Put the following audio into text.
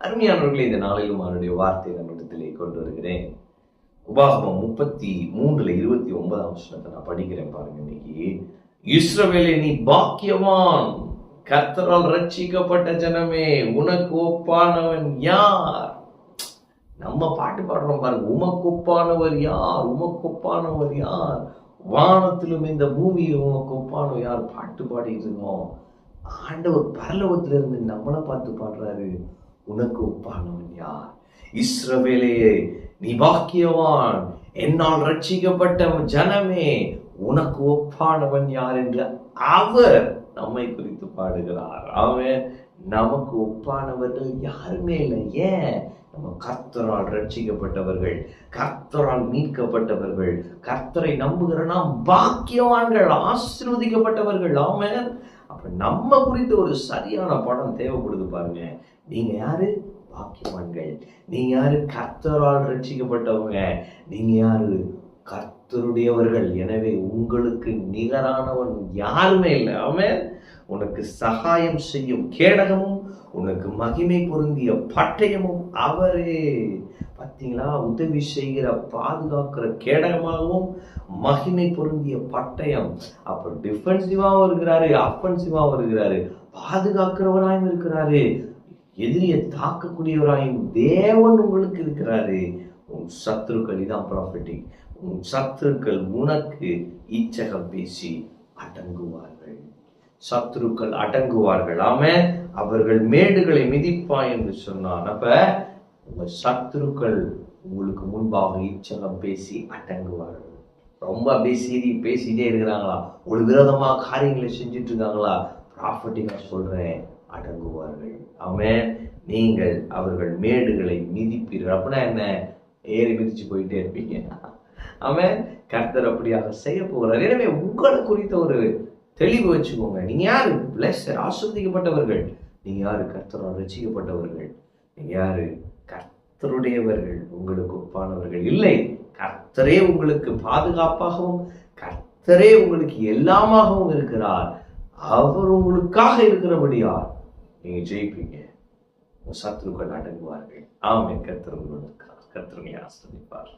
அருமையானவர்களை இந்த நாளிலும் அவருடைய வார்த்தை நம்மிடத்திலே கொண்டு வருகிறேன். உபாகமம் முப்பத்தி மூன்றுல இருபத்தி ஒன்பதாம் வசனத்தை நான் படிக்கிறேன் பாருங்க இன்னைக்கு. இஸ்ரவேலே நீ பாக்கியவான். கர்த்தரால் ரட்சிக்கப்பட்ட ஜனமே உனக்கு ஒப்பானவன் யார்? நம்ம பாட்டு பாடுறோம் பாருங்க. உமக்கொப்பானவர் யார்? உமக்கொப்பானவர் யார்? வானத்திலும் இந்த பூமியிலும் உமக்கொப்பானவர் யார்? பாட்டு பாடிட்டு இருக்கோம். ஆண்டவர் பரலோகத்திலிருந்து நம்மளை பார்த்து பாடுறாரு. உனக்கு ஒப்பானவன் யார்? இஸ்ரவேலே நீ பாக்கியவான். என்னால் ரட்சிக்கப்பட்ட ஜனமே உனக்கு ஒப்பானவன் யார் என்று அவர் நம்மை குறித்து பாடுகிறார். அவன் நமக்கு ஒப்பானவர்கள் யாருமே இல்லை. ஏன்? நம்ம கர்த்தரால் ரட்சிக்கப்பட்டவர்கள் கர்த்தரால் மீட்கப்பட்டவர்கள் கர்த்தரை நம்புகிற நாம் பாக்கியவான்கள் ஆசிர்வதிக்கப்பட்டவர்கள். ஆமென். அப்போ நம்ம குறித்து ஒரு சரியான படம் தேவைப்படுது பாருங்க. நீங்கள் யாரு? பாக்கியவான்கள். நீங்கள் யாரு? கர்த்தரால் ரட்சிக்கப்பட்டவங்க. நீங்கள் யாரு? கர்த்தருடையவர்கள். எனவே உங்களுக்கு நிகரானவன் யாருமே இல்லை. அவன் உனக்கு சகாயம் செய்யும் கேடகமும் உனக்கு மகிமை பொருந்திய பட்டயமும் அவரே. பார்த்தீங்களா உதவி செய்கிற பாதுகாக்கிற கேடகமாகவும் மகிமை பொருந்திய பட்டயம். அப்போ டிஃபென்சிவாகவும் இருக்கிறாரு அஃபென்சிவாகவும் இருக்கிறாரு. பாதுகாக்கிறவராயும் இருக்கிறாரு. எதிரியை தாக்கக்கூடியவராயும் தேவன் உங்களுக்கு இருக்கிறாரு. உன் சத்துருக்கள் இதான் ப்ராஃபிட்டிங் உன் சத்துருக்கள் உனக்கு இச்சகம் பேசி அடங்குவார்கள். சத்ருக்கள் அடங்குவார்கள். ஆமே அவர்கள் மேடுகளை மிதிப்பா என்று சொன்னான். அப்ப உங்க சத்ருக்கள் உங்களுக்கு முன்பாக இச்சகம் பேசி அடங்குவார்கள். ரொம்ப அப்படியே சீரி பேசிட்டே இருக்கிறாங்களா? ஒரு விரோதமா காரியங்களை செஞ்சுட்டு இருக்காங்களா ப்ராஃபிட்டிங்கா சொல்றேன் அடங்குவார்கள். அவன் நீங்கள் அவர்கள் மேடுகளை மிதிப்பீர்கள். அப்படின்னா என்ன? ஏறி மிதிச்சு போயிட்டே இருப்பீங்க. அவன் கர்த்தர் அப்படியாக செய்ய போகிறார். எனவே உங்களை குறித்த ஒரு தெளிவு வச்சுக்கோங்க. நீங்க யாரு? பிளஸர் ஆஸ்வதிக்கப்பட்டவர்கள் நீங்க யாரு? கர்த்தரால் ரசிக்கப்பட்டவர்கள் நீங்க யாரு? கர்த்தருடையவர்கள். உங்களுக்கு ஒப்பானவர்கள் இல்லை. கர்த்தரே உங்களுக்கு பாதுகாப்பாகவும் கர்த்தரே உங்களுக்கு எல்லாமாகவும் இருக்கிறார். அவர் உங்களுக்காக இருக்கிறபடியார் நீங்க ஜெயிப்பீங்க. சத்துருக்கள் அடங்குவார்கள். ஆமே கர்த்தர் உங்களுக்கு கர்த்தருடைய ஆசிரியப்பார்